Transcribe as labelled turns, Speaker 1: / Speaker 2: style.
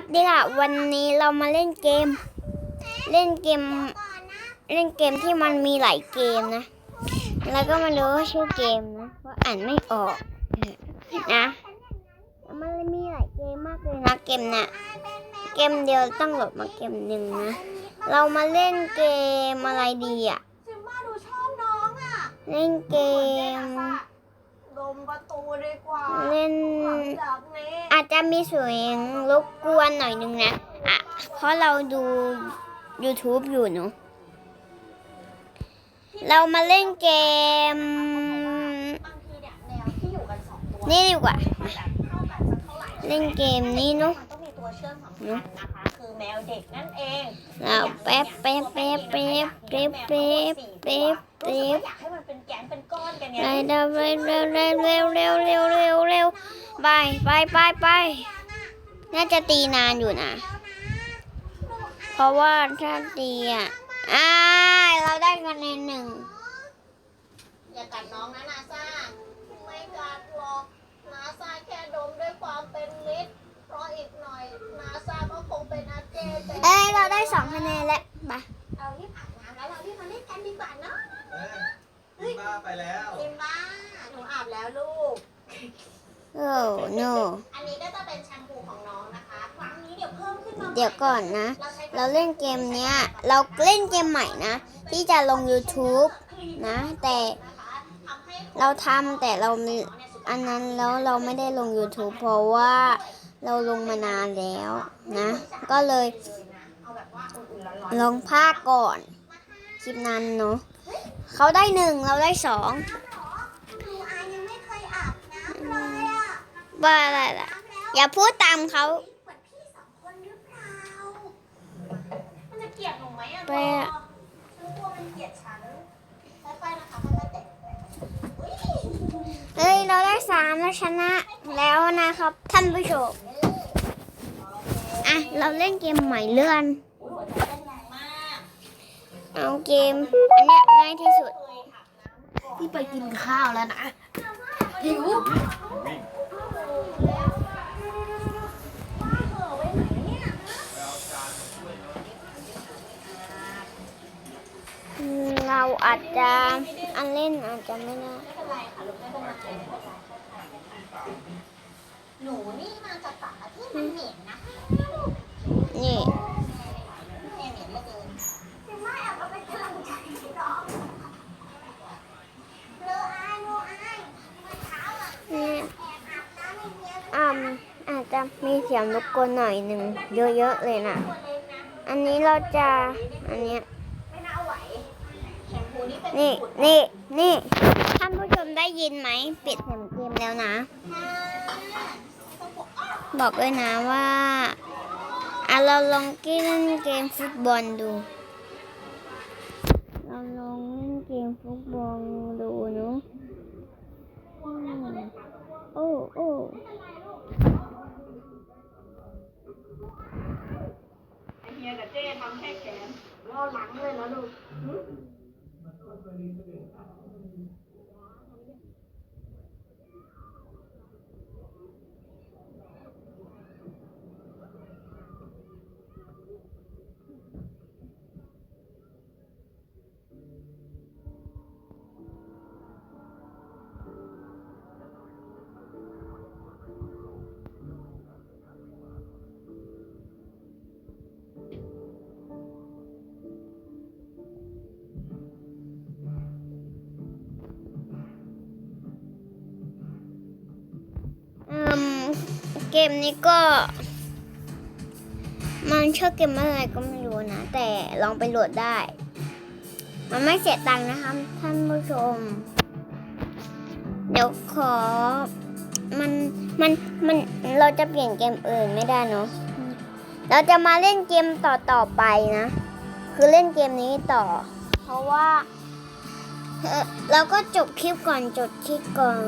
Speaker 1: วัสดีค่ะ วันนี้เรามาเล่นเกม เล่นเกม เล่นเกมที่มันมีหลายเกมนะ แล้วก็มารู้ว่าชื่อเกมนะเพราะอ่านไม่ออกนะมันมีหลายเกมมากเลยนะเกมน่ะเกมเดียวต้องโหลดมาเกมหนึ่งนะ เรามาเล่นเกมอะไรดีอะ
Speaker 2: ซิมบ้าดูชอบน้องอะ
Speaker 1: เล่นเกม
Speaker 2: ดมประตูดีกว่า
Speaker 1: เล่น
Speaker 2: หลัง จากนี้
Speaker 1: อาจจะมีเสียงรบกวนหน่อยนึงนะ อะ เพราะเราดู YouTube อยู่เนอะเรามาเล่นเกม
Speaker 2: บางทีเนี่ยแมวที่อยู่กันสองตัว
Speaker 1: นี่ดีกว่า
Speaker 2: ไม่แบบเข้ากันสักเท่าไหร่
Speaker 1: เล่นเกมนี้เนอะ
Speaker 2: มันต้องมีตัวเชื่อมสำคัญนะคะคือแมวเด็กนั่นเอง
Speaker 1: เราแป๊บแป๊บแป๊บแป๊บแป๊บแป๊บแป๊บแป๊บ
Speaker 2: อยากให้มันเป็นแก๊งเป็นก้อนกันไง
Speaker 1: เร็วเร็วเร็วเร็วเร็วเร็วเร็วเร็วเร็ว ไปไปไปไปน่าจะตีนานอยู่นะ เพราะว่าถ้าตีอะอ้ายเราได้คะแนนหนึ่ง
Speaker 2: อย่ากัดน้องนะนาซาไม่กัดหรอกนาซาแค่ดมด้วยความเป็นมิตรเพราะอีกหน่อยนาซาก็คงเป็นอาเจเป็น
Speaker 1: เอ้ยเราได้สองคะแนนแล้วไป
Speaker 2: เรารีบอาบน้ำแล้วเรารีบมาเล่นกันดีกว่าเนาะ
Speaker 3: เอ้ยบ้าไปแล้ว
Speaker 2: ซิมบ้าหนูอาบแล้วลูก
Speaker 1: โอ้ no
Speaker 2: อันนี้ก็จะเป็นแชมพูของน้องนะคะ ครั้งนี้เดี๋ยวเพิ่มขึ้นมา
Speaker 1: เดี๋ยวก่อนนะ
Speaker 2: เราใช้
Speaker 1: เราเล่นเกมเนี้ย เราเล่นเกมใหม่นะ ที่จะลง YouTube นะ แต่
Speaker 2: นะคะทำให้
Speaker 1: เราทำแต่เรามีอันนั้นแล้วเราไม่ได้ลง YouTube เพราะว่าเราลงมานานแล้วนะ ก็เลย
Speaker 2: เอาแบบว่าอุ่นๆร้อน
Speaker 1: ลงภาคก่อน คลิปนั้นเนาะเขาได้หนึ่งเราได้สอง
Speaker 2: ว่าอะ
Speaker 1: ไรล่ะ อย่าพูดตามเขา
Speaker 2: ไป
Speaker 1: อะ
Speaker 2: เฮ้
Speaker 1: ย เราได้สามแล้วชนะแล้วนะครับ ท่านผู้ชม อะ เราเล่นเกมใหม่เลื่อน
Speaker 2: เอา
Speaker 1: เกม อันนี้ง่ายที่สุด
Speaker 4: ที่ไปกินข้าวแล้วนะ หิว
Speaker 1: เราอาจจะอันเล่นอาจจะไม่ได้
Speaker 2: ไม่เป็นไรค่ะลูกไม่เป็นไรหนูนี่มาจากป่าที่มันเหม็นนะ
Speaker 1: นี่
Speaker 2: แม่เหม็นเหลือเกินจะไม่อาบมาเป็นกำลังใจให้น้องเลอะอายโนอายเมื่อเช้าอะ
Speaker 1: นี่
Speaker 2: แอบอาบน้ำให้เมีย
Speaker 1: อ่าอา จะมีเสียงรบกวนหน่อยหนึ่งเยอะๆเลยนะ อันนี้เราจะ อันเนี้ย
Speaker 2: นี่นี่นี่
Speaker 1: ท่านผู้ชมได้ยินไหม ปิดเสียงเกมแล้วนะ บอกด้วยนะว่าอะเราลองเล่นเกมฟุตบอลดู เราลองเล่นเกมฟุตบอลดูเนาะโอ้โอ้
Speaker 2: เฮียกับเจ้ทำแค่แขนรอหลังเลยนะลูก
Speaker 1: มนี้ก็ มันชื่อเกมอะไรก็ไม่รู้นะ แต่ลองไปโหลดได้ มันไม่เสียตังค์นะคะท่านผู้ชม เดี๋ยวขอ มันมันมันเราจะเปลี่ยนเกมอื่นไม่ได้เนาะเราจะมาเล่นเกมต่อต่อไปนะ คือเล่นเกมนี้ต่อ เพราะว่าเราก็จบคลิปก่อนจบคลิปก่อน